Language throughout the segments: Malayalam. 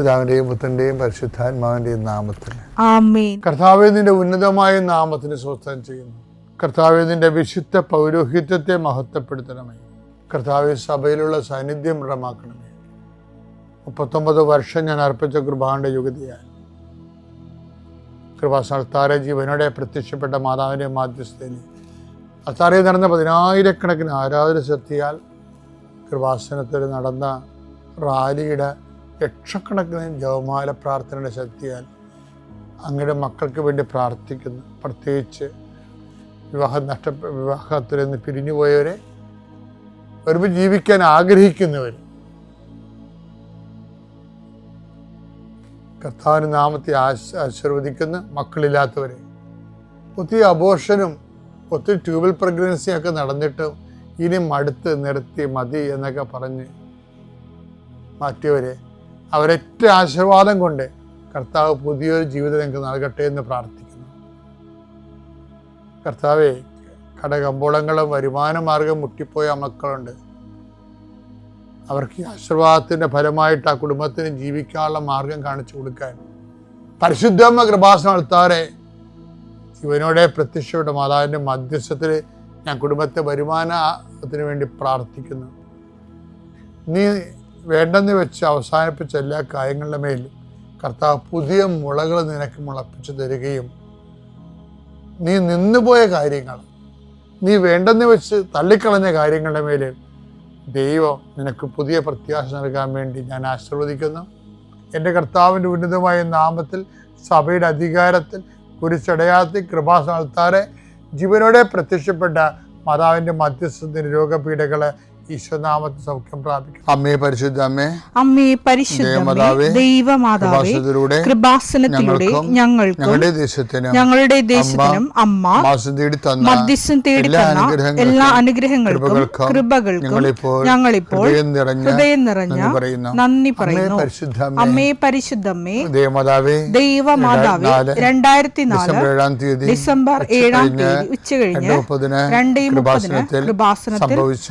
പിതാവിന്റെയും പുത്രന്റെയും പരിശുദ്ധാത്മാവിന്റെയും നാമത്തിൽ. ആമേൻ. കർത്താവെ നിന്റെ ഉന്നതമായ നാമത്തിന് സ്വസ്ഥം ചെയ്യുന്നു. കർത്താവെ നിന്റെ വിശുദ്ധ പൗരോഹിത്യത്തെ മഹത്വപ്പെടുത്തണമേ. കർത്താവെ സഭയിലുള്ള സാന്നിധ്യം ദൃഢമാക്കണമേ. മുപ്പത്തൊമ്പത് വർഷം ഞാൻ അർപ്പിച്ച കൃപാന്റെ യുഗതിയായി കൃപാസ്ഥാന ജീവനോടെ പ്രത്യക്ഷപ്പെട്ട മാതാവിന്റെ മാധ്യസ്ഥയിൽ അത്താറയിൽ നടന്ന പതിനായിരക്കണക്കിന് ആരാധന ശക്തിയാൽ കൃപാസനത്തിൽ നടന്ന റാലിയുടെ ലക്ഷക്കണക്കിന് ജവമാല പ്രാർത്ഥനയുടെ ശക്തിയാൽ അങ്ങയുടെ മക്കൾക്ക് വേണ്ടി പ്രാർത്ഥിക്കുന്നു. പ്രത്യേകിച്ച് വിവാഹം നഷ്ട വിവാഹത്തിൽ നിന്ന് പിരിഞ്ഞുപോയവരെ ഒരുമിച്ച് ജീവിക്കാൻ ആഗ്രഹിക്കുന്നവർ. കർത്താവിന് നാമത്തെ ആശ ആശീർവദിക്കുന്ന മക്കളില്ലാത്തവരെ ഒത്തിരി അബോർഷനും ഒത്തിരി ട്യൂബൽ പ്രഗ്നൻസിയൊക്കെ നടന്നിട്ട് ഇനി മടുത്ത് നിർത്തി മതി എന്നൊക്കെ പറഞ്ഞ് മാറ്റിയവരെ അവരൊറ്റ ആശീർവാദം കൊണ്ട് കർത്താവ് പുതിയൊരു ജീവിതം നിങ്ങൾക്ക് നൽകട്ടെ എന്ന് പ്രാർത്ഥിക്കുന്നു. കർത്താവെ കടകമ്പോളങ്ങളും വരുമാന മാർഗം മുട്ടിപ്പോയ മക്കളുണ്ട്. അവർക്ക് ആശീർവാദത്തിന്റെ ഫലമായിട്ട് ആ കുടുംബത്തിന് ജീവിക്കാനുള്ള മാർഗം കാണിച്ചു കൊടുക്കാൻ പരിശുദ്ധമ്മ കൃപാസനം നടത്താറെ ഇവനോടെ പ്രത്യക്ഷപ്പെട്ട മാതാവിന്റെ മധ്യസ്ഥത്തിൽ ഞാൻ കുടുംബത്തെ വരുമാനത്തിന് വേണ്ടി പ്രാർത്ഥിക്കുന്നു. നീ വേണ്ടെന്ന് വെച്ച് അവസാനിപ്പിച്ച എല്ലാ കാര്യങ്ങളുടെ മേൽ കർത്താവ് പുതിയ മുളകൾ നിനക്ക് മുളപ്പിച്ചു തരികയും നീ നിന്നുപോയ കാര്യങ്ങൾ നീ വേണ്ടെന്ന് വെച്ച് തള്ളിക്കളഞ്ഞ കാര്യങ്ങളുടെ മേൽ ദൈവം നിനക്ക് പുതിയ പ്രത്യാശ നൽകാൻ വേണ്ടി ഞാൻ ആശീർവദിക്കുന്നു. എന്റെ കർത്താവിന്റെ ഉന്നതമായ നാമത്തിൽ സഭയുടെ അധികാരത്തിൽ കുരിശടയാത്തി കൃപാസ്ഥാനത്താറെ ജീവനോടെ പ്രത്യക്ഷപ്പെട്ട മാതാവിന്റെ മധ്യസ്ഥത്തിന് രോഗപീഠകളെ ഈശ്വനാമത്തിൽ സൗഖ്യം പ്രാപിക്കും അമ്മേ പരിശുദ്ധ അമ്മേ അമ്മേ പരിശുദ്ധമേ ദേവമാതാവേ, ദൈവമാതാവേ കൃപാസനത്തിലൂടെ ഞങ്ങൾക്ക് ഞങ്ങളുടെ ദേശത്തിനും ഞങ്ങളുടെ ദേശത്തിനും അമ്മ മാസം തേടി തന്ന മധ്യസ്ഥം തേടി എല്ലാ തന്ന അനുഗ്രഹങ്ങൾക്കും എല്ലാ അനുഗ്രഹങ്ങൾക്കും കൃപകൾക്കും ഞങ്ങളിപ്പോൾ ഹൃദയം നിറഞ്ഞ നന്ദി പറയുന്നു. അമ്മേ പരിശുദ്ധ അമ്മേ അമ്മേ പരിശുദ്ധമ്മേ ദേവമാതാവേ ദൈവമാതാവേ രണ്ടായിരത്തി നാല് ഡിസംബർ ഏഴാം തീയതി ഡിസംബർ ഉച്ച ഏഴാം കഴിഞ്ഞ് തീയതി ഉച്ചകഴിഞ്ഞ് കഴിഞ്ഞ് രണ്ടേ മുപ്പതിന് കൃപാസനത്തിൽ സംഭവിച്ച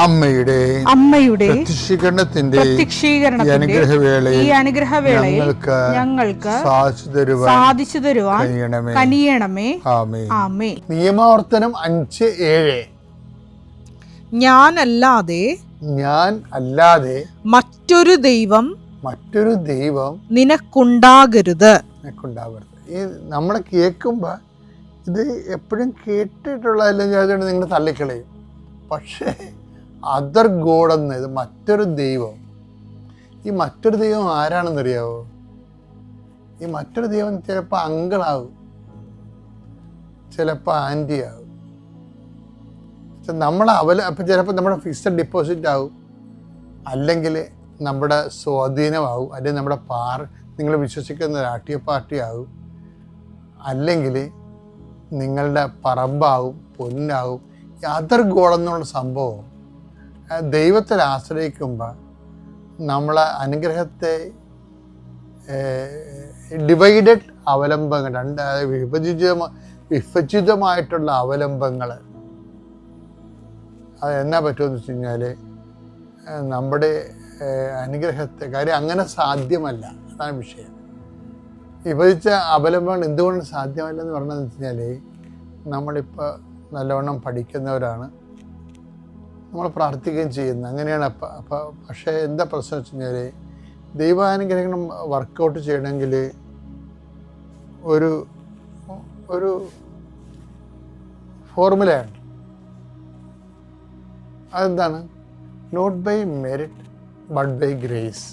അമ്മയുടെ അമ്മയുടെ പ്രത്യക്ഷീകരണത്തിന്റെ അനുഗ്രഹവേളയിൽ ഈ അനുഗ്രഹവേളയിൽ ഞങ്ങൾക്ക് ഞങ്ങൾക്ക് സാധിച്ചു തരുവാൻ സാധിച്ചു തരുവാൻ കഴിയണമേ. കനിയണമേ. ആമേ നിയമാവർത്തനം അഞ്ച് ഏഴ്. ഞാനല്ലാതെ ഞാൻ അല്ലാതെ മറ്റൊരു ദൈവം മറ്റൊരു ദൈവം നിനക്കുണ്ടാകരുത്. നിനക്കുണ്ടാകരുത്. ഈ നമ്മൾ കേൾക്കുമ്പോൾ ഇത് എപ്പോഴും കേട്ടിട്ടുള്ളതല്ല ഞാൻ നിങ്ങൾ തള്ളിക്കളയും. പക്ഷേ അതർ ഗോഡ് ഇത് മറ്റൊരു ദൈവം. ഈ മറ്റൊരു ദൈവം ആരാണെന്നറിയാവോ? ഈ മറ്റൊരു ദൈവം ചിലപ്പോൾ അങ്കിളാവും. ചിലപ്പോൾ ആന്റി ആവും പക്ഷെ നമ്മളെ അവല അപ്പം ചിലപ്പോൾ നമ്മുടെ ഫിക്സഡ് ഡിപ്പോസിറ്റ് ആവും. അല്ലെങ്കിൽ നമ്മുടെ സ്വാധീനമാവും. അല്ലെങ്കിൽ നമ്മുടെ പാർ നിങ്ങൾ വിശ്വസിക്കുന്ന രാഷ്ട്രീയ പാർട്ടി ആവും. അല്ലെങ്കിൽ നിങ്ങളുടെ പറമ്പാവും പൊന്നാവും. അതർ ഗോഡെന്നുള്ള സംഭവം ദൈവത്തിൽ ആശ്രയിക്കുമ്പോൾ നമ്മളെ അനുഗ്രഹത്തെ ഡിവൈഡഡ് അവലംബങ്ങൾ രണ്ട് വിഭജിത വിഭജിതമായിട്ടുള്ള അവലംബങ്ങൾ. അത് എന്നാ പറ്റുമെന്ന് വെച്ച് കഴിഞ്ഞാൽ നമ്മുടെ അനുഗ്രഹത്തെ കാര്യം അങ്ങനെ സാധ്യമല്ല. അതാണ് വിഷയം. വിഭജിച്ച അവലംബങ്ങൾ എന്തുകൊണ്ട് സാധ്യമല്ലെന്ന് പറഞ്ഞതെന്ന് വെച്ച് കഴിഞ്ഞാൽ നമ്മളിപ്പോൾ നല്ലവണ്ണം പഠിക്കുന്നവരാണ്. നമ്മൾ പ്രാർത്ഥിക്കുകയും ചെയ്യുന്നത്. അങ്ങനെയാണ് അപ്പം അപ്പം പക്ഷേ എന്താ പ്രശ്നം വെച്ച് കഴിഞ്ഞാൽ ദൈവാനുഗ്രഹം വർക്കൗട്ട് ചെയ്യണമെങ്കിൽ ഒരു ഒരു ഫോർമുലയാണ് അതെന്താണ്? Not by merit but by grace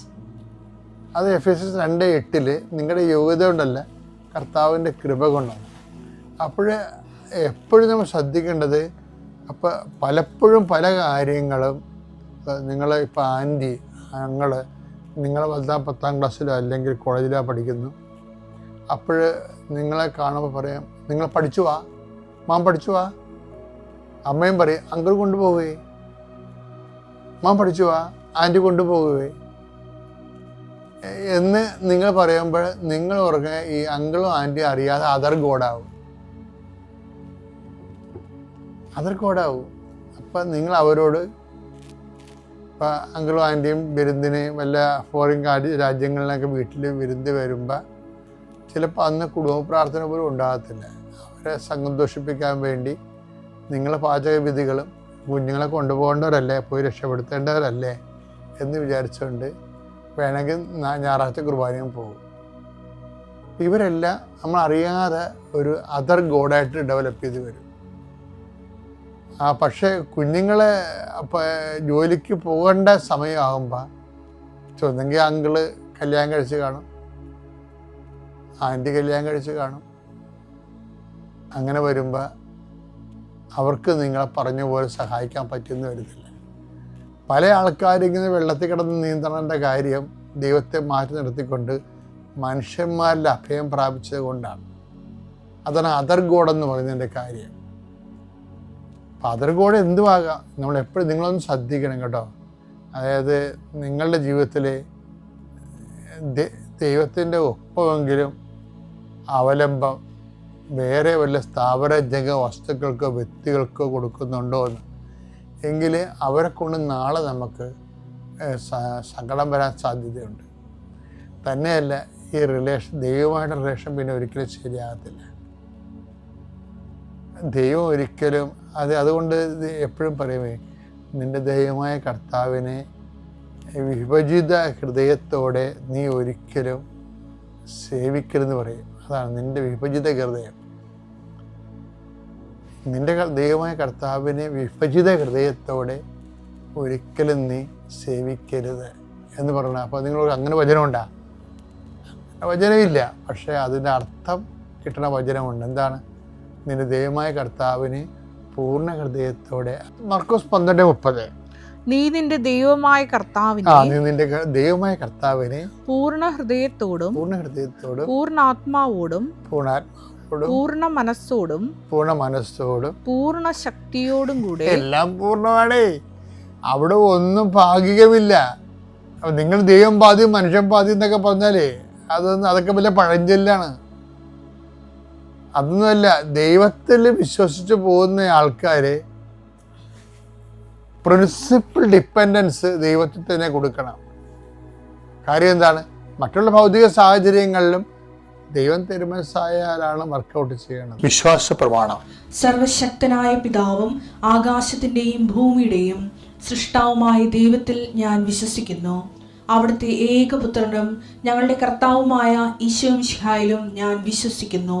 അത് എഫ് എസ് എസ് രണ്ട് എട്ടിൽ നിങ്ങളുടെ യോഗ്യത കൊണ്ടല്ല കർത്താവിന്റെ കൃപ കൊണ്ടാണ്. അപ്പോൾ എപ്പോഴും നമ്മൾ ശ്രദ്ധിക്കേണ്ടത് അപ്പോൾ പലപ്പോഴും പല കാര്യങ്ങളും നിങ്ങൾ ഇപ്പോൾ ആന്റി ഞങ്ങൾ നിങ്ങൾ വലുതാം പത്താം ക്ലാസ്സിലോ അല്ലെങ്കിൽ കോളേജിലോ പഠിക്കുന്നു. അപ്പോൾ നിങ്ങളെ കാണുമ്പോൾ പറയാം നിങ്ങൾ പഠിച്ചു വാ മാം പഠിച്ചു വാ. അമ്മയും പറയും അങ്കിൾ കൊണ്ടുപോകുകയെ മാം പഠിച്ചു വാ ആന്റി കൊണ്ടുപോകുകയെ എന്ന് നിങ്ങൾ പറയുമ്പോൾ നിങ്ങൾ ഉറങ്ങ ഈ അങ്കിളും ആന്റി അറിയാതെ അതർ ഗോഡാവും. അതർ ഗോഡാവും അപ്പം നിങ്ങൾ അവരോട് ഇപ്പം അങ്കിളും ആന്റിയും വിരുന്നിന് വല്ല ഫോറിൻ രാജ്യങ്ങളിലൊക്കെ വീട്ടിൽ വിരുന്ന് വരുമ്പോൾ ചിലപ്പോൾ അന്ന് കുടുംബ പ്രാർത്ഥന പോലും ഉണ്ടാകത്തില്ല. അവരെ സന്തോഷിപ്പിക്കാൻ വേണ്ടി നിങ്ങളെ പാചകവിധികളും കുഞ്ഞുങ്ങളെ കൊണ്ടുപോകേണ്ടവരല്ലേ പോയി രക്ഷപ്പെടുത്തേണ്ടവരല്ലേ എന്ന് വിചാരിച്ചുകൊണ്ട് വേണമെങ്കിൽ ഞായറാഴ്ച കുർബാനയും പോകും. ഇവരെല്ലാം നമ്മൾ അറിയാതെ ഒരു അതർ ഗോഡായിട്ട് ഡെവലപ്പ് ചെയ്ത് വരും. ആ പക്ഷേ കുഞ്ഞുങ്ങളെ ജോലിക്ക് പോകേണ്ട സമയമാകുമ്പോൾ ചൊന്നെങ്കിൽ അങ്കിൾ കല്യാണം കഴിച്ച് കാണും. ആന്റി കല്യാണം കഴിച്ച് കാണും. അങ്ങനെ വരുമ്പോൾ അവർക്ക് നിങ്ങളെ പറഞ്ഞ പോലെ സഹായിക്കാൻ പറ്റുമെന്ന് വരുന്നില്ല പല ആൾക്കാരിങ്ങനെ വെള്ളത്തിൽ കിടന്ന് നീന്തണേണ്ട കാര്യം ദൈവത്തെ മാറ്റി നിർത്തിക്കൊണ്ട് മനുഷ്യന്മാരിൽ അഭയം പ്രാപിച്ചത് കൊണ്ടാണ്. അതാണ് അതർ ഗോഡ് എന്ന് പറയുന്നതിന്റെ കാര്യം. കൂടെ എന്തുവാകാം നമ്മൾ എപ്പോഴും നിങ്ങളൊന്ന് ശ്രദ്ധിക്കണം കേട്ടോ. അതായത് നിങ്ങളുടെ ജീവിതത്തിൽ ദൈവത്തിന്റെ ഒപ്പമെങ്കിലും അവലംബം വേറെ വല്ല സ്ഥാപനജംഗ വസ്തുക്കൾക്കോ വ്യക്തികൾക്കോ കൊടുക്കുന്നുണ്ടോ എന്ന്. എങ്കിൽ അവരെ കൊണ്ട് നാളെ നമുക്ക് സങ്കടം വരാൻ സാധ്യതയുണ്ട്. തന്നെയല്ല ഈ റിലേഷൻ ദൈവമായിട്ട് റിലേഷൻ പിന്നെ ഒരിക്കലും ശരിയാകത്തില്ല. ദൈവം ഒരിക്കലും അത് അതുകൊണ്ട് എപ്പോഴും പറയുമേ നിന്റെ ദൈവമായ കർത്താവിനെ വിഭജിത ഹൃദയത്തോടെ നീ ഒരിക്കലും സേവിക്കരുതെന്ന് പറയും. അതാണ് നിന്റെ വിഭജിത ഹൃദയം. നിന്റെ ക- ദൈവമായ കർത്താവിനെ വിഭജിത ഹൃദയത്തോടെ ഒരിക്കലും നീ സേവിക്കരുത് എന്ന് പറഞ്ഞു അപ്പോൾ നിങ്ങൾ അങ്ങനെ വചനമുണ്ടാ? വചനമില്ല. പക്ഷേ അതിന്റെ അർത്ഥം കിട്ടണ വചനമുണ്ട്. എന്താണ്? നിന്റെ ദൈവമായ കർത്താവിന് പൂർണ ഹൃദയത്തോടെ മർക്കോസ് പന്ത്രണ്ട് മുപ്പത്. നീ നിന്റെ ദൈവമായ കർത്താവിനെ നീ നിന്റെ ദൈവമായ കർത്താവിനെ പൂർണ ഹൃദയത്തോടും പൂർണ ഹൃദയത്തോടും പൂർണാത്മാവോടും പൂർണാത്മാവോടും പൂർണ മനസ്സോടും പൂർണ മനസ്സോടും പൂർണ ശക്തിയോടും കൂടെ എല്ലാം പൂർണമാണേ. അവിടെ ഒന്നും ഭാഗികമില്ല. നിങ്ങൾ ദൈവം പാതി മനുഷ്യൻ പാതി എന്നൊക്കെ പറഞ്ഞാലേ അതൊന്നും അതൊക്കെ വലിയ പഴഞ്ചൊല്ലാണ്. അതൊന്നുമല്ല ദൈവത്തിൽ വിശ്വസിച്ച് പോകുന്ന ആൾക്കാർ പ്രിൻസിപ്പിൾ ഡിപ്പെൻഡൻസ് ദൈവത്തിൽ തന്നെ കൊടുക്കണം. കാര്യം എന്താണ്? മറ്റുള്ള ഭൗതിക സാഹചര്യങ്ങളിലും ദൈവം തിരുമനസ്സായാലാണ് വർക്കൗട്ട് ചെയ്യണം വിശ്വാസ പ്രമാണം സർവശക്തനായ പിതാവും ആകാശത്തിന്റെയും ഭൂമിയുടെയും സൃഷ്ടാവുമായ ദൈവത്തിൽ ഞാൻ വിശ്വസിക്കുന്നു. അവിടുത്തെ ഏകപുത്രനും ഞങ്ങളുടെ കർത്താവുമായ ഈശോ മിഷിഹായിലും ഞാൻ വിശ്വസിക്കുന്നു.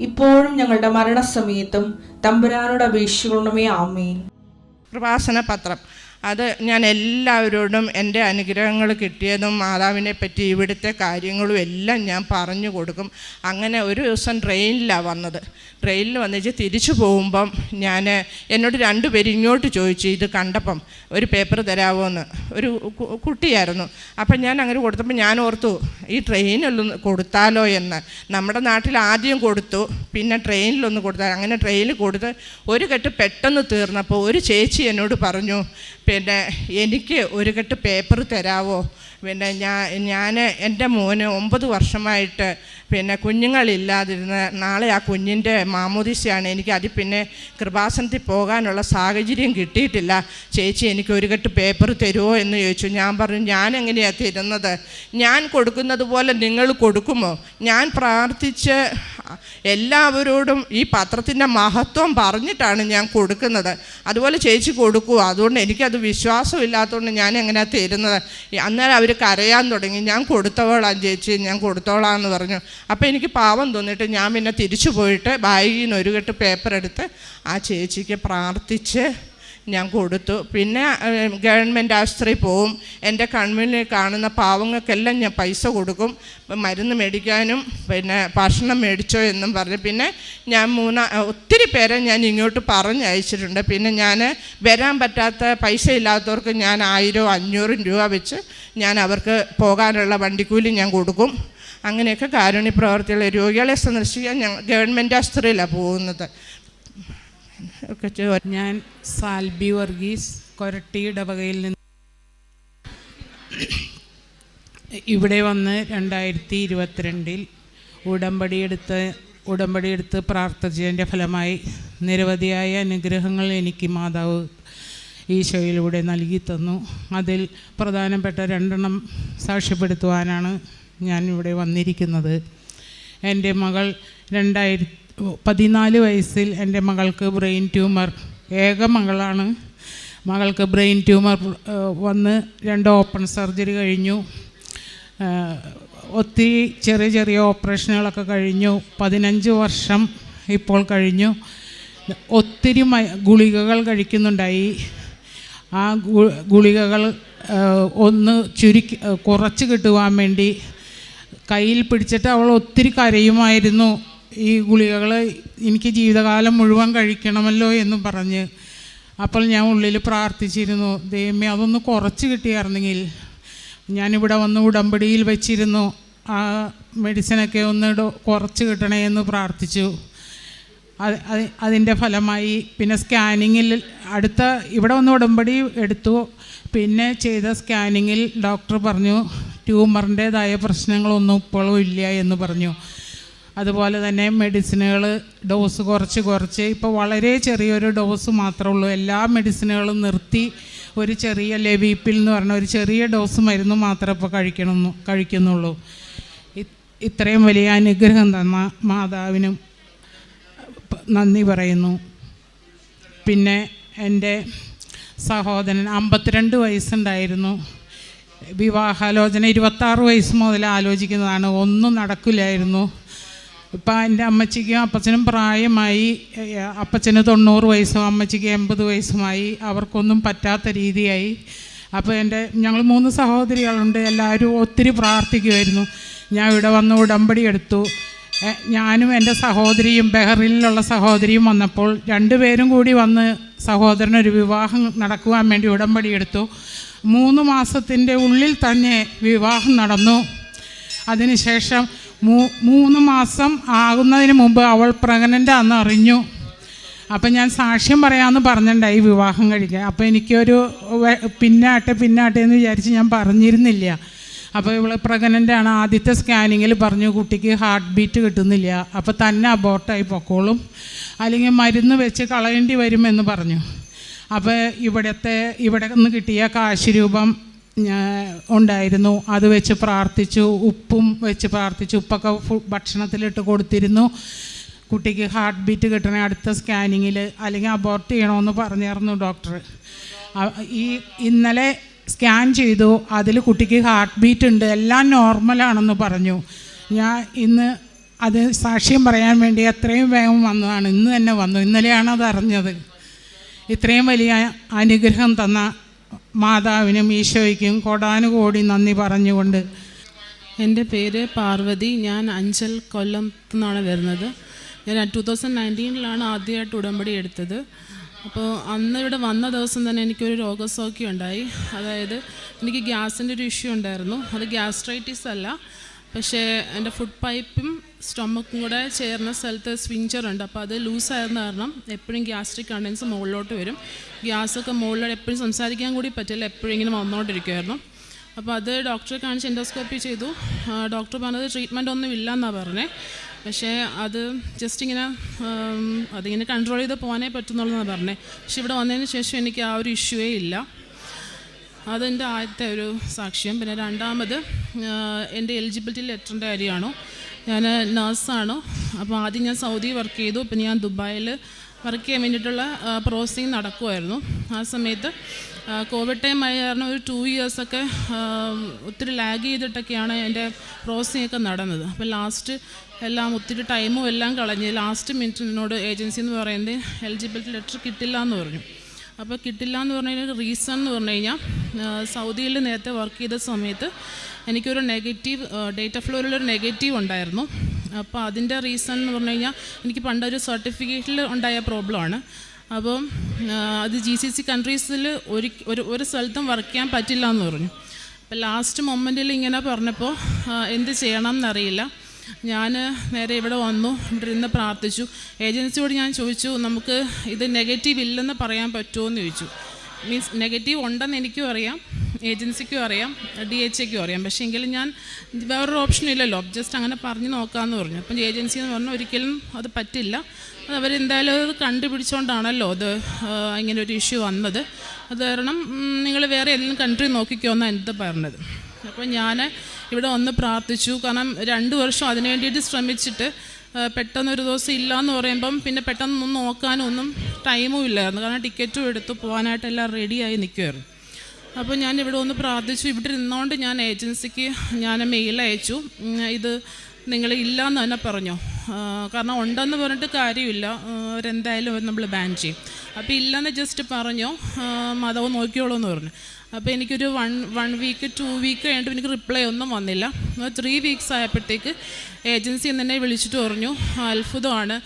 ഇപ്പോഴും ഞങ്ങളുടെ മരണസമയത്തും തമ്പുരാനോട് അപേക്ഷിക്കണമേ ആമേൻ. പ്രഭാഷണ പത്രം അത് ഞാൻ എല്ലാവരോടും എന്റെ അനുഗ്രഹങ്ങൾ കിട്ടിയതും മാതാവിനെ പറ്റി ഇവിടുത്തെ കാര്യങ്ങളും എല്ലാം ഞാൻ പറഞ്ഞു കൊടുക്കും. അങ്ങനെ ഒരു ദിവസം ട്രെയിനിലാണ് വന്നത്. ട്രെയിനിൽ വന്നിച്ച് തിരിച്ചു പോകുമ്പം ഞാൻ എന്നോട് രണ്ടുപേരും ഇങ്ങോട്ട് ചോദിച്ചു ഇത് കണ്ടപ്പം ഒരു പേപ്പർ തരാമോ എന്ന് ഒരു കുട്ടിയായിരുന്നു. അപ്പം ഞാൻ അങ്ങനെ കൊടുത്തപ്പോൾ ഞാൻ ഓർത്തു ഈ ട്രെയിനിലൊന്ന് കൊടുത്താലോ എന്ന്. നമ്മുടെ നാട്ടിൽ ആദ്യം കൊടുത്തു പിന്നെ ട്രെയിനിലൊന്ന് കൊടുത്താൽ അങ്ങനെ ട്രെയിനിൽ കൊടുത്ത് ഒരു കെട്ട് പെട്ടെന്ന് തീർന്നപ്പോൾ ഒരു ചേച്ചി എന്നോട് പറഞ്ഞു പിന്നെ എനിക്ക് ഒരു കെട്ട് പേപ്പർ തരാവോ? പിന്നെ ഞാൻ ഞാൻ എന്റെ മോന് ഒമ്പത് വർഷമായിട്ട് പിന്നെ കുഞ്ഞുങ്ങളില്ലാതിരുന്ന് നാളെ ആ കുഞ്ഞിന്റെ മാമോദിസയാണ് എനിക്ക് അതിൽ പിന്നെ കൃപാസനത്തിൽ പോകാനുള്ള സാഹചര്യം കിട്ടിയിട്ടില്ല. ചേച്ചി എനിക്ക് ഒരു കെട്ട് പേപ്പർ തരുമോ എന്ന് ചോദിച്ചു. ഞാൻ പറഞ്ഞു ഞാൻ എങ്ങനെയാണ് തരുന്നത്? ഞാൻ കൊടുക്കുന്നത് പോലെ നിങ്ങൾ കൊടുക്കുമോ? ഞാൻ പ്രാർത്ഥിച്ച് എല്ലാവരോടും ഈ പത്രത്തിന്റെ മഹത്വം പറഞ്ഞിട്ടാണ് ഞാൻ കൊടുക്കുന്നത്. അതുപോലെ ചേച്ചി കൊടുക്കുക അതുകൊണ്ട് എനിക്കത് വിശ്വാസമില്ലാത്തതുകൊണ്ട് ഞാൻ എങ്ങനെയാണ് തരുന്നത്? അന്നേരം അവർ കരയാൻ തുടങ്ങി. ഞാൻ കൊടുത്തോളാം ചേച്ചി ഞാൻ കൊടുത്തോളാം എന്ന് പറഞ്ഞു. അപ്പോൾ എനിക്ക് പാവം തോന്നിയിട്ട് ഞാൻ പിന്നെ തിരിച്ചു പോയിട്ട് ബാഗിൽ നിന്ന് ഒരു കെട്ട് പേപ്പർ എടുത്ത് ആ ചേച്ചിക്ക് പ്രാർത്ഥിച്ച് ഞാൻ കൊടുത്തു. പിന്നെ ഗവൺമെന്റ് ആശുപത്രി പോവും. എന്റെ കൺമുന്നിൽ കാണുന്ന പാവങ്ങൾക്കെല്ലാം ഞാൻ പൈസ കൊടുക്കും. മരുന്ന് മേടിക്കാനും പിന്നെ ഭക്ഷണം മേടിച്ചോ എന്നും പറഞ്ഞു. പിന്നെ ഞാൻ മൂന്നാ ഒത്തിരി പേരെ ഞാൻ ഇങ്ങോട്ട് പറഞ്ഞയച്ചിട്ടുണ്ട്. പിന്നെ ഞാൻ വരാൻ പറ്റാത്ത പൈസ ഇല്ലാത്തവർക്ക് ഞാൻ ആയിരം അഞ്ഞൂറും രൂപ വെച്ച് ഞാൻ അവർക്ക് പോകാനുള്ള വണ്ടിക്കൂലി ഞാൻ കൊടുക്കും. അങ്ങനെയൊക്കെ കാരുണ്യ പ്രവർത്തികൾ രോഗികളെ സന്ദർശിക്കാൻ ഞങ്ങൾ ഗവൺമെന്റ് ആശുപത്രിയിലാണ് പോകുന്നത്. ഒക്കെ ഞാൻ സാൽബി വർഗീസ് കൊരട്ടി നിന്ന് ഇവിടെ വന്ന് രണ്ടായിരത്തി ഇരുപത്തിരണ്ടിൽ ഉടമ്പടി എടുത്ത് പ്രാർത്ഥിച്ചതിന്റെ ഫലമായി നിരവധിയായ അനുഗ്രഹങ്ങൾ എനിക്ക് മാതാവ് ഈശോയിലൂടെ നൽകി തന്നു. അതിൽ പ്രധാനപ്പെട്ട രണ്ടെണ്ണം സാക്ഷ്യപ്പെടുത്തുവാനാണ് ഞാൻ ഇവിടെ വന്നിരിക്കുന്നത്. എന്റെ മകൾ രണ്ടായിരത്തി പതിനാല് വയസ്സിൽ എന്റെ മകൾക്ക് ബ്രെയിൻ ട്യൂമർ. ഏക മകളാണ്. മകൾക്ക് ബ്രെയിൻ ട്യൂമർ വന്ന് രണ്ട് ഓപ്പൺ സർജറി കഴിഞ്ഞു. ഒത്തിരി ചെറിയ ചെറിയ ഓപ്പറേഷനുകളൊക്കെ കഴിഞ്ഞു. പതിനഞ്ച് വർഷം ഇപ്പോൾ കഴിഞ്ഞു. ഒത്തിരി ഗുളികകൾ കഴിക്കുന്നുണ്ടായി. ആ ഗുളികകൾ ഒന്ന് ചുരുക്കി കുറച്ച് കിട്ടുവാൻ വേണ്ടി കയ്യിൽ പിടിച്ചിട്ട് അവൾ ഒത്തിരി കരയുമായിരുന്നു. ഈ ഗുളികകൾ എനിക്ക് ജീവിതകാലം മുഴുവൻ കഴിക്കണമല്ലോ എന്ന് പറഞ്ഞ് അപ്പോൾ ഞാൻ ഉള്ളിൽ പ്രാർത്ഥിച്ചിരുന്നു ദൈവമേ അതൊന്ന് കുറച്ച് കിട്ടിയായിരുന്നെങ്കിൽ ഞാനിവിടെ വന്ന് ഉടമ്പടിയിൽ വെച്ചിരുന്നു. ആ മെഡിസിനൊക്കെ ഒന്ന് കുറച്ച് കിട്ടണേ എന്ന് പ്രാർത്ഥിച്ചു. അത് അത് അതിന്റെ ഫലമായി പിന്നെ സ്കാനിങ്ങിൽ അടുത്ത ഇവിടെ വന്ന് ഉടമ്പടി എടുത്തു. പിന്നെ ചെയ്ത സ്കാനിങ്ങിൽ ഡോക്ടർ പറഞ്ഞു ട്യൂമറിന്റേതായ പ്രശ്നങ്ങളൊന്നും ഇപ്പോഴും ഇല്ല എന്ന് പറഞ്ഞു. അതുപോലെ തന്നെ മെഡിസിനുകൾ ഡോസ് കുറച്ച് കുറച്ച്. ഇപ്പോൾ വളരെ ചെറിയൊരു ഡോസ് മാത്രമേ ഉള്ളൂ. എല്ലാ മെഡിസിനുകളും നിർത്തി ഒരു ചെറിയ ലെവീപ്പിൽ എന്ന് പറഞ്ഞ ഒരു ചെറിയ ഡോസ് മരുന്ന് മാത്രമേ ഇപ്പോൾ കഴിക്കണമെന്നു കഴിക്കുന്നുള്ളൂ. ഇത്രയും വലിയ അനുഗ്രഹം തന്ന മാതാവിനും നന്ദി പറയുന്നു. പിന്നെ എന്റെ സഹോദരൻ അമ്പത്തിരണ്ട് വയസ്സുണ്ടായിരുന്നു. വിവാഹാലോചന ഇരുപത്താറ് വയസ്സ് മുതൽ ആലോചിക്കുന്നതാണ്. ഒന്നും നടക്കില്ലായിരുന്നു. ഇപ്പം എന്റെ അമ്മച്ചിക്കും അപ്പച്ചനും പ്രായമായി അപ്പച്ചന് തൊണ്ണൂറ് വയസ്സും അമ്മച്ചിക്ക് എൺപത് വയസ്സുമായി. അവർക്കൊന്നും പറ്റാത്ത രീതിയായി. അപ്പോൾ എന്റെ ഞങ്ങൾ മൂന്ന് സഹോദരികളുണ്ട്. എല്ലാവരും ഒത്തിരി പ്രാർത്ഥിക്കുമായിരുന്നു ഞാൻ ഇവിടെ വന്ന് ഉടമ്പടി എടുത്തു. ഞാനും എന്റെ സഹോദരിയും ബഹ്റിനിലുള്ള സഹോദരിയും വന്നപ്പോൾ രണ്ടുപേരും കൂടി വന്ന് സഹോദരനൊരു വിവാഹം നടക്കുവാൻ വേണ്ടി ഉടമ്പടി എടുത്തു. മൂന്ന് മാസത്തിന്റെ ഉള്ളിൽ തന്നെ വിവാഹം നടന്നു. അതിനുശേഷം മൂന്ന് മാസം ആകുന്നതിന് മുമ്പ് അവൾ പ്രഗ്നന്റ് ആണെന്ന് അറിഞ്ഞു. അപ്പം ഞാൻ സാക്ഷ്യം പറയാമെന്ന് പറഞ്ഞിട്ടുണ്ടായി വിവാഹം കഴിക്കാൻ. അപ്പോൾ എനിക്കൊരു പിന്നാട്ടെ പിന്നാട്ടെ എന്ന് വിചാരിച്ച് ഞാൻ പറഞ്ഞിരുന്നില്ല. അപ്പോൾ ഇവൾ പ്രഗ്നന്റ് ആണ്. ആദ്യത്തെ സ്കാനിങ്ങിൽ പറഞ്ഞു കുട്ടിക്ക് ഹാർട്ട് ബീറ്റ് കിട്ടുന്നില്ല. അപ്പോൾ തന്നെ അബോർട്ടായി പൊക്കോളും. അല്ലെങ്കിൽ മരുന്ന് വെച്ച് കളയേണ്ടി വരുമെന്ന് പറഞ്ഞു. അപ്പോൾ ഇവിടത്തെ ഇവിടെ നിന്ന് കിട്ടിയ കാശ് രൂപം ഉണ്ടായിരുന്നു. അത് വെച്ച് പ്രാർത്ഥിച്ചു. ഉപ്പും വെച്ച് പ്രാർത്ഥിച്ചു. ഉപ്പൊക്കെ ഭക്ഷണത്തിലിട്ട് കൊടുത്തിരുന്നു. കുട്ടിക്ക് ഹാർട്ട് ബീറ്റ് കിട്ടണേ അടുത്ത സ്കാനിങ്ങിൽ അല്ലെങ്കിൽ അബോർട്ട് ചെയ്യണമെന്ന് പറഞ്ഞിരുന്നു ഡോക്ടർ ഈ ഇന്നലെ സ്കാൻ ചെയ്തു. അതിൽ കുട്ടിക്ക് ഹാർട്ട് ബീറ്റ് ഉണ്ട്. എല്ലാം നോർമലാണെന്ന് പറഞ്ഞു. ഞാൻ ഇന്ന് അത് സാക്ഷ്യം പറയാൻ വേണ്ടി എത്രയും വേഗം വന്നതാണ്. ഇന്ന് തന്നെ വന്നു. ഇന്നലെയാണ് അത് അറിഞ്ഞത്. ഇത്രയും വലിയ അനുഗ്രഹം തന്ന മാതാവിനും ഈശോയ്ക്കും കോടാനുകോടി നന്ദി പറഞ്ഞുകൊണ്ട്. എന്റെ പേര് പാർവതി. ഞാൻ അഞ്ചൽ കൊല്ലത്തു നിന്നാണ് വരുന്നത്. ഞാൻ ടു തൗസൻഡ് നയന്റീനിലാണ് ആദ്യമായിട്ട് ഉടമ്പടി എടുത്തത്. അപ്പോൾ അന്ന് ഇവിടെ വന്ന ദിവസം തന്നെ എനിക്കൊരു രോഗസൗഖ്യം ഉണ്ടായി. അതായത് എനിക്ക് ഗ്യാസിന്റെ ഒരു ഇഷ്യൂ ഉണ്ടായിരുന്നു. അത് ഗ്യാസ്ട്രൈറ്റിസ് അല്ല. പക്ഷേ എന്റെ ഫുഡ് പൈപ്പും സ്റ്റൊമക്കും കൂടെ ചേർന്ന സ്ഥലത്ത് സ്വിഞ്ചർ ഉണ്ട് അപ്പോൾ അത് ലൂസായിരുന്ന കാരണം എപ്പോഴും ഗ്യാസ്ട്രിക് കണ്ടൻസ് മുകളിലോട്ട് വരും. ഗ്യാസൊക്കെ മുകളിലോട്ട് എപ്പോഴും സംസാരിക്കാൻ കൂടി പറ്റില്ല. എപ്പോഴും ഇങ്ങനെ വന്നുകൊണ്ടിരിക്കുമായിരുന്നു അപ്പോൾ അത് ഡോക്ടറെ കാണിച്ച് എൻഡോസ്കോപ്പി ചെയ്തു. ഡോക്ടർ പറഞ്ഞത് ട്രീറ്റ്മെന്റ് ഒന്നും ഇല്ല എന്നാണ് പറഞ്ഞത് പക്ഷേ അത് ജസ്റ്റ് ഇങ്ങനെ അതിങ്ങനെ കൺട്രോൾ ചെയ്ത് പോകാനേ പറ്റുന്നുള്ളതാണ് പറഞ്ഞത് പക്ഷെ ഇവിടെ വന്നതിന് ശേഷം എനിക്ക് ആ ഒരു ഇഷ്യൂവേ ഇല്ല. അതെന്റെ ആദ്യത്തെ ഒരു സാക്ഷ്യം. പിന്നെ രണ്ടാമത് എന്റെ എലിജിബിലിറ്റി ലെറ്ററിന്റെ കാര്യമാണോ? ഞാൻ നേഴ്സാണ്. അപ്പോൾ ആദ്യം ഞാൻ സൗദി വർക്ക് ചെയ്തു. പിന്നെ ഞാൻ ദുബായിൽ വർക്ക് ചെയ്യാൻ വേണ്ടിയിട്ടുള്ള പ്രോസസ്സിങ് നടക്കുമായിരുന്നു ആ സമയത്ത് കോവിഡ് ടൈം ആയ കാരണം ഒരു ടു ഇയേഴ്സൊക്കെ ഒത്തിരി ലാഗ് ചെയ്തിട്ടൊക്കെയാണ് എന്റെ പ്രോസസ്സിങ് ഒക്കെ നടന്നത്. അപ്പോൾ ലാസ്റ്റ് എല്ലാം ഒത്തിരി ടൈമും എല്ലാം കളഞ്ഞ് ലാസ്റ്റ് മിനിറ്റിനോട് ഏജൻസി എന്ന് പറയുന്നത് എലിജിബിലിറ്റി ലെറ്റർ കിട്ടില്ല എന്ന് പറഞ്ഞു. അപ്പോൾ കിട്ടില്ല എന്ന് പറഞ്ഞതിന് റീസൺ എന്ന് പറഞ്ഞു കഴിഞ്ഞാൽ സൗദിയിൽ നേരത്തെ വർക്ക് ചെയ്ത സമയത്ത് എനിക്കൊരു നെഗറ്റീവ് ഡേറ്റ ഫ്ലോറിലൊരു നെഗറ്റീവ് ഉണ്ടായിരുന്നു. അപ്പോൾ അതിന്റെ റീസൺ എന്ന് പറഞ്ഞു കഴിഞ്ഞാൽ എനിക്ക് പണ്ടൊരു സർട്ടിഫിക്കറ്റിൽ ഉണ്ടായ പ്രോബ്ലമാണ് അപ്പം അത് ജി സി സി കൺട്രീസിൽ ഒരു ഒരു ഒരു സ്ഥലത്തും വർക്ക് ചെയ്യാൻ പറ്റില്ല എന്ന് പറഞ്ഞു. അപ്പോൾ ലാസ്റ്റ് മൊമെന്റിൽ ഇങ്ങനെ പറഞ്ഞപ്പോൾ എന്ത് ചെയ്യണം എന്നറിയില്ല. ഞാൻ നേരെ ഇവിടെ വന്നു ഇവിടെ ഇരുന്ന് പ്രാർത്ഥിച്ചു. ഏജൻസിയോട് ഞാൻ ചോദിച്ചു നമുക്ക് ഇത് നെഗറ്റീവ് ഇല്ലെന്ന് പറയാൻ പറ്റുമോ? എന്ന് ചോദിച്ചു. മീൻസ് നെഗറ്റീവ് ഉണ്ടെന്ന് എനിക്കും അറിയാം ഏജൻസിക്കും അറിയാം ഡി എച്ച് എക്കും അറിയാം. പക്ഷേ എങ്കിലും ഞാൻ വേറൊരു ഓപ്ഷൻ ഇല്ലല്ലോ. ജസ്റ്റ് അങ്ങനെ പറഞ്ഞു നോക്കാമെന്ന് പറഞ്ഞു. അപ്പം ഏജൻസി എന്ന് പറഞ്ഞാൽ ഒരിക്കലും അത് പറ്റില്ല. അത് അവരെന്തായാലും അത് കണ്ടുപിടിച്ചുകൊണ്ടാണല്ലോ അത് ഇങ്ങനെ ഒരു ഇഷ്യൂ വന്നത്. അത് കാരണം നിങ്ങൾ വേറെ ഏതെങ്കിലും കൺട്രി നോക്കിക്കോ എന്നാണ് എന്റെ പറഞ്ഞത്. അപ്പോൾ ഞാൻ ഇവിടെ വന്ന് പ്രാർത്ഥിച്ചു. കാരണം രണ്ട് വർഷം അതിനു വേണ്ടിയിട്ട് ശ്രമിച്ചിട്ട് പെട്ടെന്ന് ഒരു ദിവസം ഇല്ല എന്ന് പറയുമ്പം പിന്നെ പെട്ടെന്ന് ഒന്നും നോക്കാനും ഒന്നും ടൈമും ഇല്ലായിരുന്നു. കാരണം ടിക്കറ്റും എടുത്തു പോകാനായിട്ട് എല്ലാം റെഡിയായി നിൽക്കുമായിരുന്നു അപ്പോൾ ഞാൻ ഇവിടെ ഒന്ന് പ്രാർത്ഥിച്ചു. ഇവിടെ ഇരുന്നുകൊണ്ട് ഞാൻ ഏജൻസിക്ക് ഞാൻ മെയിൽ അയച്ചു. ഇത് നിങ്ങൾ ഇല്ല എന്ന് തന്നെ പറഞ്ഞു. കാരണം ഉണ്ടെന്ന് പറഞ്ഞിട്ട് കാര്യമില്ല. അവരെന്തായാലും നമ്മൾ ബാൻ ചെയ്യും. അപ്പോൾ ഇല്ലെന്ന് ജസ്റ്റ് പറഞ്ഞു. ആ, നോക്കിയോളൂ എന്ന് പറഞ്ഞു. അപ്പോൾ എനിക്കൊരു one one week two week കഴിഞ്ഞിട്ട് എനിക്ക് റിപ്ലൈ ഒന്നും വന്നില്ല. ത്രീ വീക്സ് ആയപ്പോഴത്തേക്ക് ഏജൻസി തന്നെ വിളിച്ചിട്ട് പറഞ്ഞു അത്ഭുതമാണ്.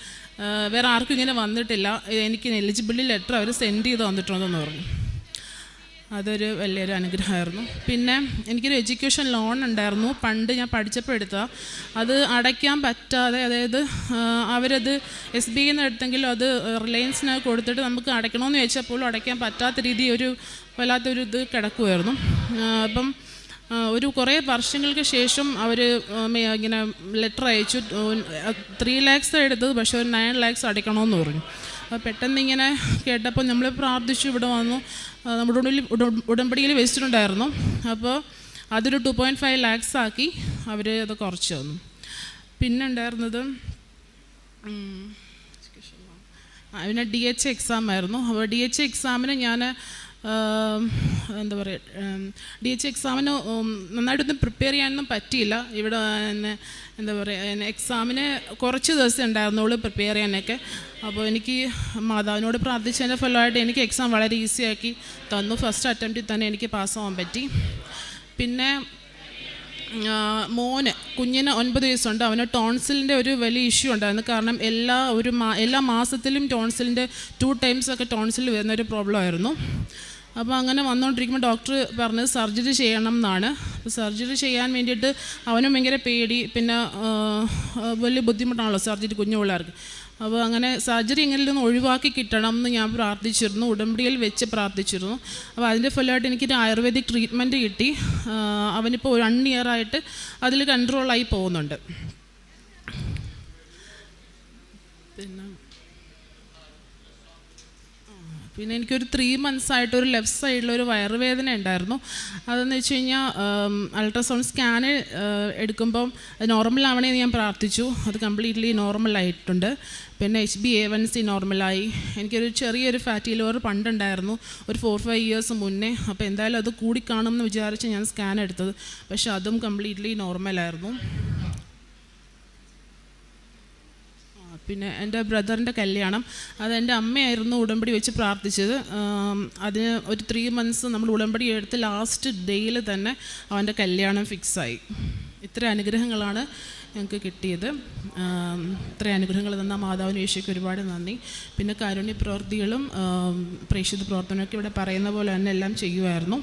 വേറെ ആർക്കും ഇങ്ങനെ വന്നിട്ടില്ല. എനിക്ക് എലിജിബിലിറ്റി ലെറ്റർ അവർ സെൻഡ് ചെയ്ത് തന്നിട്ടുണ്ടെന്ന് പറഞ്ഞു. അതൊരു വലിയൊരു അനുഗ്രഹമായിരുന്നു. പിന്നെ എനിക്കൊരു എഡ്യൂക്കേഷൻ ലോൺ ഉണ്ടായിരുന്നു. പണ്ട് ഞാൻ പഠിച്ചപ്പോൾ എടുത്തത്. അത് അടയ്ക്കാൻ പറ്റാതെ അതായത് അവരത് എസ് ബി ഐയിൽ നിന്ന് എടുത്തെങ്കിലും അത് റിലയൻസിന് കൊടുത്തിട്ട് നമുക്ക് അടയ്ക്കണമെന്ന് ചോദിച്ചപ്പോഴും അടയ്ക്കാൻ പറ്റാത്ത രീതി ഒരു വല്ലാത്തൊരു ഇത് കിടക്കുമായിരുന്നു അപ്പം ഒരു കുറേ വർഷങ്ങൾക്ക് ശേഷം അവർ ഇങ്ങനെ ലെറ്റർ അയച്ചു. ത്രീ ലാക്സ് എടുത്തത് പക്ഷേ ഒരു നയൻ ലാക്സ് അടയ്ക്കണമെന്ന് പറഞ്ഞു. പെട്ടെന്ന് ഇങ്ങനെ കേട്ടപ്പോൾ നമ്മൾ പ്രാർത്ഥിച്ചു ഇവിടെ വന്നു. നമ്മുടെ ഉള്ളിൽ ഉട- ഉടമ്പടിയിൽ വെച്ചിട്ടുണ്ടായിരുന്നു. അപ്പോൾ അതൊരു ടു പോയിന്റ് ഫൈവ് ലാക്സ് ആക്കി അവർ അത് കുറച്ച് തന്നു. പിന്നെ ഉണ്ടായിരുന്നത് പിന്നെ ഡി എച്ച് എക്സാം ആയിരുന്നു. അപ്പോൾ ഡി എച്ച് എക്സാമിന് ഞാൻ എന്താ പറയുക ഡി എച്ച് എക്സാമിന് നന്നായിട്ടൊന്നും പ്രിപ്പയർ ചെയ്യാനൊന്നും പറ്റിയില്ല. ഇവിടെ എന്നെ എന്താ പറയുക എക്സാമിന് കുറച്ച് ദിവസം ഉണ്ടായിരുന്നുള്ളൂ പ്രിപ്പയർ ചെയ്യാനൊക്കെ. അപ്പോൾ എനിക്ക് മാതാവിനോട് പ്രാർത്ഥിച്ചതിന്റെ ഫലമായിട്ട് എനിക്ക് എക്സാം വളരെ ഈസിയാക്കി തന്നു. ഫസ്റ്റ് അറ്റംപ്റ്റിൽ തന്നെ എനിക്ക് പാസ്സാവാൻ പറ്റി. പിന്നെ മോന് കുഞ്ഞിന് ഒൻപത് വയസ്സുണ്ട്. അവന് ടോൺസിലിന്റെ ഒരു വലിയ ഇഷ്യൂ ഉണ്ടായിരുന്നു. കാരണം എല്ലാ ഒരു എല്ലാ മാസത്തിലും ടോൺസിലിന്റെ ടു ടൈംസ് ഒക്കെ ടോൺസിൽ വരുന്ന ഒരു പ്രോബ്ലം ആയിരുന്നു. അപ്പോൾ അങ്ങനെ വന്നുകൊണ്ടിരിക്കുമ്പോൾ ഡോക്ടർ പറഞ്ഞത് സർജറി ചെയ്യണം എന്നാണ്. സർജറി ചെയ്യാൻ വേണ്ടിയിട്ട് അവനും ഭയങ്കര പേടി പിന്നെ വലിയ ബുദ്ധിമുട്ടാണല്ലോ സർജറി കുഞ്ഞു പിള്ളേർക്ക് അപ്പോൾ അങ്ങനെ സർജറി ഇങ്ങനെ ഒന്ന് ഒഴിവാക്കി കിട്ടണം എന്ന് ഞാൻ പ്രാർത്ഥിച്ചിരുന്നു. ഉടമ്പടിയിൽ വെച്ച് പ്രാർത്ഥിച്ചിരുന്നു. അപ്പോൾ അതിന്റെ ഫലമായിട്ട് എനിക്കൊരു ആയുർവേദിക് ട്രീറ്റ്മെന്റ് കിട്ടി. അവനിപ്പോൾ വൺ ഇയർ ആയിട്ട് അതിൽ കൺട്രോളായി പോകുന്നുണ്ട്. പിന്നെ പിന്നെ എനിക്കൊരു ത്രീ മന്ത്സ് ആയിട്ട് ഒരു ലെഫ്റ്റ് സൈഡിൽ ഒരു വയറുവേദന ഉണ്ടായിരുന്നു. അതെന്ന് വെച്ച് കഴിഞ്ഞാൽ അൾട്രാസൗണ്ട് സ്കാൻ എടുക്കുമ്പം അത് നോർമൽ ആവണേന്ന് ഞാൻ പ്രാർത്ഥിച്ചു. അത് കംപ്ലീറ്റ്ലി നോർമൽ ആയിട്ടുണ്ട്. പിന്നെ H B A one C നോർമലായി എനിക്കൊരു ചെറിയൊരു ഫാറ്റി ലിവർ പണ്ടുണ്ടായിരുന്നു. ഒരു ഫോർ ഫൈവ് ഇയേഴ്സ് മുന്നേ. അപ്പോൾ എന്തായാലും അത് കൂടിക്കാണുമെന്ന് വിചാരിച്ച് ഞാൻ സ്കാൻ എടുത്തത്. പക്ഷെ അതും കംപ്ലീറ്റ്ലി നോർമലായിരുന്നു ആ, പിന്നെ എന്റെ ബ്രദറിന്റെ കല്യാണം. അത് എന്റെ അമ്മയായിരുന്നു ഉടമ്പടി വെച്ച് പ്രാർത്ഥിച്ചത്. അതിന് ഒരു ത്രീ മന്ത്സ് നമ്മൾ ഉടമ്പടി എടുത്ത് ലാസ്റ്റ് ഡേയിൽ തന്നെ അവന്റെ കല്യാണം ഫിക്സായി ഇത്ര അനുഗ്രഹങ്ങളാണ് ഞങ്ങൾക്ക് കിട്ടിയത്. ഇത്ര അനുഗ്രഹങ്ങൾ തന്ന മാതാവിന് യേശുക്ക് ഒരുപാട് നന്ദി. പിന്നെ കാരുണ്യ പ്രവൃത്തികളും പ്രേക്ഷിത പ്രവർത്തനമൊക്കെ ഇവിടെ പറയുന്ന പോലെ തന്നെ എല്ലാം ചെയ്യുമായിരുന്നു.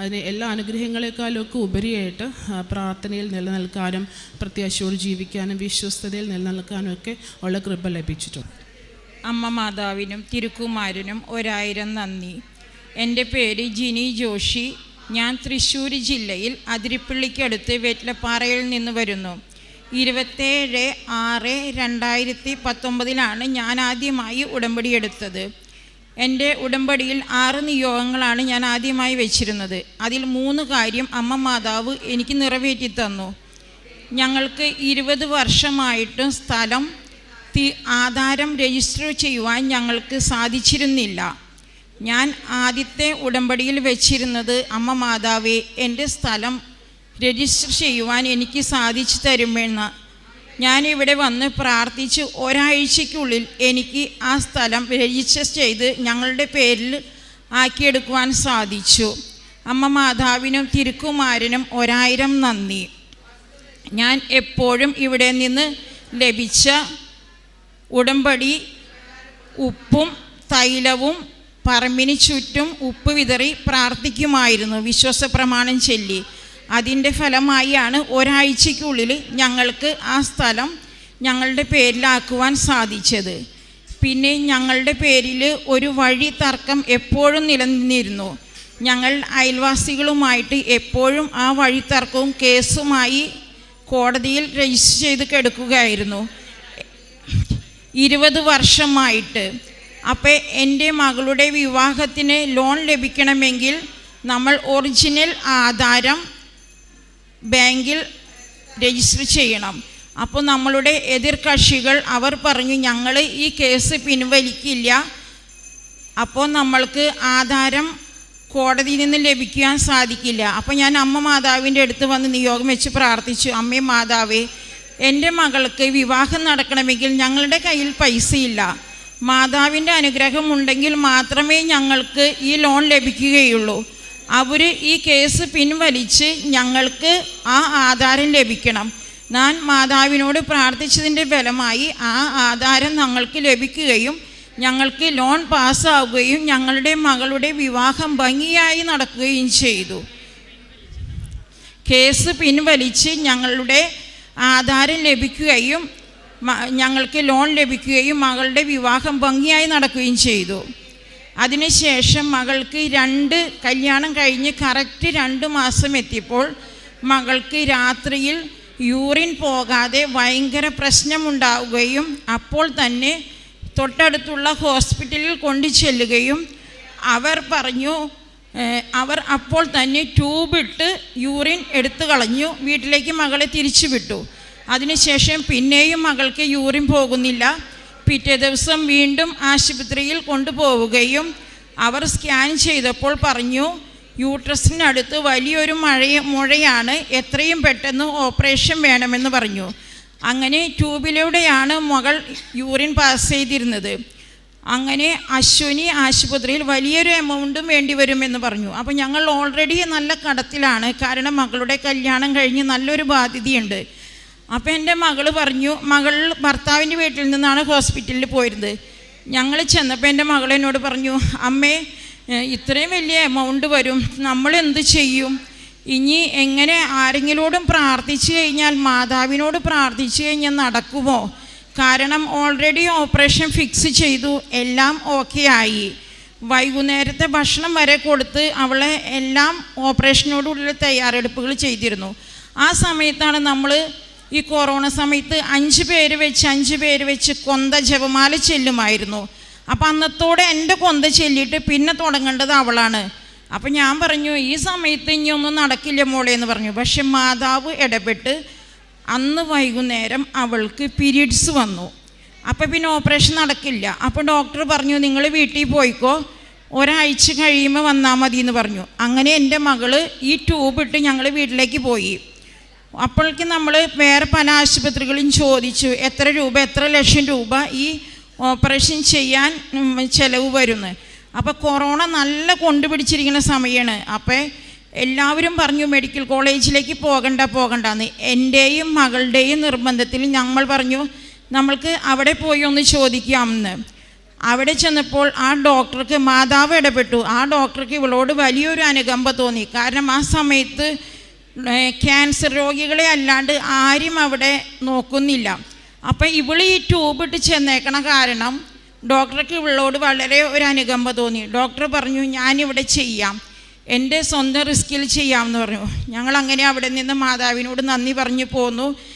അതിന് എല്ലാ അനുഗ്രഹങ്ങളെക്കാളൊക്കെ ഉപരിയായിട്ട് പ്രാർത്ഥനയിൽ നിലനിൽക്കാനും പ്രത്യാശയോട് ജീവിക്കാനും വിശ്വസ്തതയിൽ നിലനിൽക്കാനും ഒക്കെ ഉള്ള കൃപ ലഭിച്ചിട്ടുണ്ട്. അമ്മ മാതാവിനും തിരുക്കുമാരനും ഒരായിരം നന്ദി. എന്റെ പേര് ജിനി ജോഷി. ഞാൻ തൃശ്ശൂർ ജില്ലയിൽ അതിരിപ്പള്ളിക്കടുത്ത് വെറ്റ്ലപ്പാറയിൽ നിന്ന് വരുന്നു. ഇരുപത്തേഴ് ആറ് രണ്ടായിരത്തി പത്തൊമ്പതിലാണ് ഞാൻ ആദ്യമായി ഉടമ്പടി എടുത്തത്. എന്റെ ഉടമ്പടിയിൽ ആറ് നിയോഗങ്ങളാണ് ഞാൻ ആദ്യമായി വെച്ചിരുന്നത്. അതിൽ മൂന്ന് കാര്യം അമ്മ മാതാവ് എനിക്ക് നിറവേറ്റി തന്നു. ഞങ്ങൾക്ക് ഇരുപത് വർഷമായിട്ടും സ്ഥലം ആധാരം രജിസ്റ്റർ ചെയ്യുവാൻ ഞങ്ങൾക്ക് സാധിച്ചിരുന്നില്ല. ഞാൻ ആദ്യത്തെ ഉടമ്പടിയിൽ വെച്ചിരുന്നത് അമ്മ മാതാവേ എന്റെ സ്ഥലം രജിസ്റ്റർ ചെയ്യുവാൻ എനിക്ക് സാധിച്ചു തരുമെന്ന്. ഞാനിവിടെ വന്ന് പ്രാർത്ഥിച്ച് ഒരാഴ്ചയ്ക്കുള്ളിൽ എനിക്ക് ആ സ്ഥലം രജിസ്റ്റർ ചെയ്ത് ഞങ്ങളുടെ പേരിൽ ആക്കിയെടുക്കുവാൻ സാധിച്ചു. അമ്മ മാതാവിനും തിരുക്കുമാരനും ഒരായിരം നന്ദി. ഞാൻ എപ്പോഴും ഇവിടെ നിന്ന് ലഭിച്ച ഉടമ്പടി ഉപ്പും തൈലവും പറമ്പിന് ചുറ്റും ഉപ്പ് വിതറി പ്രാർത്ഥിക്കുമായിരുന്നു. വിശ്വാസ പ്രമാണം ചൊല്ലി. അതിന്റെ ഫലമായാണ് ഒരാഴ്ചയ്ക്കുള്ളിൽ ഞങ്ങൾക്ക് ആ സ്ഥലം ഞങ്ങളുടെ പേരിലാക്കുവാൻ സാധിച്ചത്. പിന്നെ ഞങ്ങളുടെ പേരിൽ ഒരു വഴി തർക്കം എപ്പോഴും നിലനിന്നിരുന്നു. ഞങ്ങൾ അയൽവാസികളുമായിട്ട് എപ്പോഴും ആ വഴി തർക്കവും കേസുമായി കോടതിയിൽ രജിസ്റ്റർ ചെയ്ത് കിടക്കുകയായിരുന്നു. ഇരുപത് വർഷമായിട്ട്. അപ്പോൾ എന്റെ മകളുടെ വിവാഹത്തിന് ലോൺ ലഭിക്കണമെങ്കിൽ നമ്മൾ ഒറിജിനൽ ആധാരം ബാങ്കിൽ രജിസ്റ്റർ ചെയ്യണം. അപ്പോൾ നമ്മളുടെ എതിർകക്ഷികൾ അവർ പറഞ്ഞു ഞങ്ങൾ ഈ കേസ് പിൻവലിക്കില്ല. അപ്പോൾ നമ്മൾക്ക് ആധാരം കോടതിയിൽ നിന്ന് ലഭിക്കാൻ സാധിക്കില്ല. അപ്പോൾ ഞാൻ അമ്മ മാതാവിന്റെ അടുത്ത് വന്ന് നിയോഗം വെച്ച് പ്രാർത്ഥിച്ചു അമ്മേ മാതാവേ എന്റെ മകൾക്ക് വിവാഹം നടക്കണമെങ്കിൽ ഞങ്ങളുടെ കയ്യിൽ പൈസയില്ല. മാതാവിന്റെ അനുഗ്രഹം ഉണ്ടെങ്കിൽ മാത്രമേ ഞങ്ങൾക്ക് ഈ ലോൺ ലഭിക്കുകയുള്ളൂ. അവർ ഈ കേസ് പിൻവലിച്ച് ഞങ്ങൾക്ക് ആ ആധാരം ലഭിക്കണം. ഞാൻ മാതാവിനോട് പ്രാർത്ഥിച്ചതിന്റെ ഫലമായി ആ ആധാരം ഞങ്ങൾക്ക് ലഭിക്കുകയും ഞങ്ങൾക്ക് ലോൺ പാസ്സാവുകയും ഞങ്ങളുടെ മകളുടെ വിവാഹം ഭംഗിയായി നടക്കുകയും ചെയ്തു. കേസ് പിൻവലിച്ച് ഞങ്ങളുടെ ആധാരം ലഭിക്കുകയും ഞങ്ങൾക്ക് ലോൺ ലഭിക്കുകയും മകളുടെ വിവാഹം ഭംഗിയായി നടക്കുകയും ചെയ്തു. അതിനുശേഷം മകൾക്ക് രണ്ട് കല്യാണം കഴിഞ്ഞ് കറക്റ്റ് രണ്ട് മാസം എത്തിയപ്പോൾ മകൾക്ക് രാത്രിയിൽ യൂറിൻ പോകാതെ ഭയങ്കര പ്രശ്നമുണ്ടാവുകയും അപ്പോൾ തന്നെ തൊട്ടടുത്തുള്ള ഹോസ്പിറ്റലിൽ കൊണ്ടു ചെല്ലുകയും അവർ പറഞ്ഞു അവർ അപ്പോൾ തന്നെ ട്യൂബിട്ട് യൂറിൻ എടുത്തു കളഞ്ഞു വീട്ടിലേക്ക് മകളെ തിരിച്ചു വിട്ടു. അതിനുശേഷം പിന്നെയും മകൾക്ക് യൂറിൻ പോകുന്നില്ല. പിറ്റേ ദിവസം വീണ്ടും ആശുപത്രിയിൽ കൊണ്ടുപോവുകയും അവർ സ്കാൻ ചെയ്തപ്പോൾ പറഞ്ഞു യൂട്രസിനടുത്ത് വലിയൊരു മഴയ മുഴയാണ് എത്രയും പെട്ടെന്ന് ഓപ്പറേഷൻ വേണമെന്ന് പറഞ്ഞു. അങ്ങനെ ട്യൂബിലൂടെയാണ് മകൾ യൂറിൻ പാസ് ചെയ്തിരുന്നത്. അങ്ങനെ അശ്വിനി ആശുപത്രിയിൽ വലിയൊരു എമൗണ്ടും വേണ്ടി വരുമെന്ന് പറഞ്ഞു. അപ്പോൾ ഞങ്ങൾ ഓൾറെഡി നല്ല കടത്തിലാണ്. കാരണം മകളുടെ കല്യാണം കഴിഞ്ഞ് നല്ലൊരു ബാധ്യതയുണ്ട്. അപ്പോൾ എന്റെ മകൾ പറഞ്ഞു മകൾ ഭർത്താവിന്റെ വീട്ടിൽ നിന്നാണ് ഹോസ്പിറ്റലിൽ പോയിരുന്നത്. ഞങ്ങൾ ചെന്നപ്പോൾ എന്റെ മകൾ എന്നോട് പറഞ്ഞു അമ്മേ ഇത്രയും വലിയ എമൗണ്ട് വരും നമ്മൾ എന്ത് ചെയ്യും? ഇനി എങ്ങനെ ആരെങ്കിലോടും പ്രാർത്ഥിച്ചു കഴിഞ്ഞാൽ മാതാവിനോട് പ്രാർത്ഥിച്ചു കഴിഞ്ഞാൽ നടക്കുമോ? കാരണം ഓൾറെഡി ഓപ്പറേഷൻ ഫിക്സ് ചെയ്തു എല്ലാം ഓക്കെ ആയി. വൈകുന്നേരത്തെ ഭക്ഷണം വരെ കൊടുത്ത് അവളെ എല്ലാം ഓപ്പറേഷനോടുള്ള തയ്യാറെടുപ്പുകൾ ചെയ്തിരുന്നു. ആ സമയത്താണ് നമ്മൾ ഈ കൊറോണ സമയത്ത് അഞ്ച് പേര് വെച്ച് അഞ്ച് പേര് വെച്ച് കൊന്ത ജപമാല ചെല്ലുമായിരുന്നു. അപ്പം അന്നത്തോടെ എന്റെ കൊന്ത ചെല്ലിയിട്ട് പിന്നെ തുടങ്ങേണ്ടത് അവളാണ്. അപ്പം ഞാൻ പറഞ്ഞു ഈ സമയത്ത് ഇനി ഒന്നും നടക്കില്ല മോളെ എന്ന് പറഞ്ഞു. പക്ഷെ മാതാവ് ഇടപെട്ട് അന്ന് വൈകുന്നേരം അവൾക്ക് പീരീഡ്സ് വന്നു. അപ്പോൾ പിന്നെ ഓപ്പറേഷൻ നടക്കില്ല. അപ്പോൾ ഡോക്ടർ പറഞ്ഞു നിങ്ങൾ വീട്ടിൽ പോയിക്കോ. ഒരാഴ്ച കഴിയുമ്പോൾ വന്നാൽ മതി എന്ന് പറഞ്ഞു. അങ്ങനെ എന്റെ മകൾ ഈ ട്യൂബ് ഇട്ട് ഞങ്ങൾ വീട്ടിലേക്ക് പോയി. അപ്പോഴേക്ക് നമ്മൾ വേറെ പല ആശുപത്രികളും ചോദിച്ചു എത്ര രൂപ എത്ര ലക്ഷം രൂപ ഈ ഓപ്പറേഷൻ ചെയ്യാൻ ചിലവ് വരുന്നു. അപ്പോൾ കൊറോണ നല്ല കൊണ്ടുപിടിച്ചിരിക്കുന്ന സമയമാണ് അപ്പോൾ എല്ലാവരും പറഞ്ഞു മെഡിക്കൽ കോളേജിലേക്ക് പോകണ്ട പോകണ്ടെന്ന്. എന്റെയും മകളുടെയും നിർബന്ധത്തിൽ ഞങ്ങൾ പറഞ്ഞു നമ്മൾക്ക് അവിടെ പോയി ഒന്ന് ചോദിക്കാമെന്ന് അവിടെ ചെന്നപ്പോൾ ആ ഡോക്ടർക്ക് മാതാവ് ഇടപെട്ടു. ആ ഡോക്ടർക്ക് ഇവളോട് വലിയൊരു അനുകമ്പ തോന്നി. കാരണം ആ സമയത്ത് ക്യാൻസർ രോഗികളെ അല്ലാണ്ട് ആരും അവിടെ നോക്കുന്നില്ല. അപ്പം ഇവൾ ഈ ട്യൂബ് ഇട്ട് ചെന്നേക്കണ കാരണം ഡോക്ടർക്ക് ഇവളോട് വളരെ ഒരു അനുകമ്പ തോന്നി. ഡോക്ടർ പറഞ്ഞു ഞാനിവിടെ ചെയ്യാം. എന്റെ സ്വന്തം റിസ്കിൽ ചെയ്യാമെന്ന് പറഞ്ഞു. ഞങ്ങൾ അങ്ങനെ അവിടെ നിന്ന് മാതാവിനോട് നന്ദി പറഞ്ഞു പോന്നു.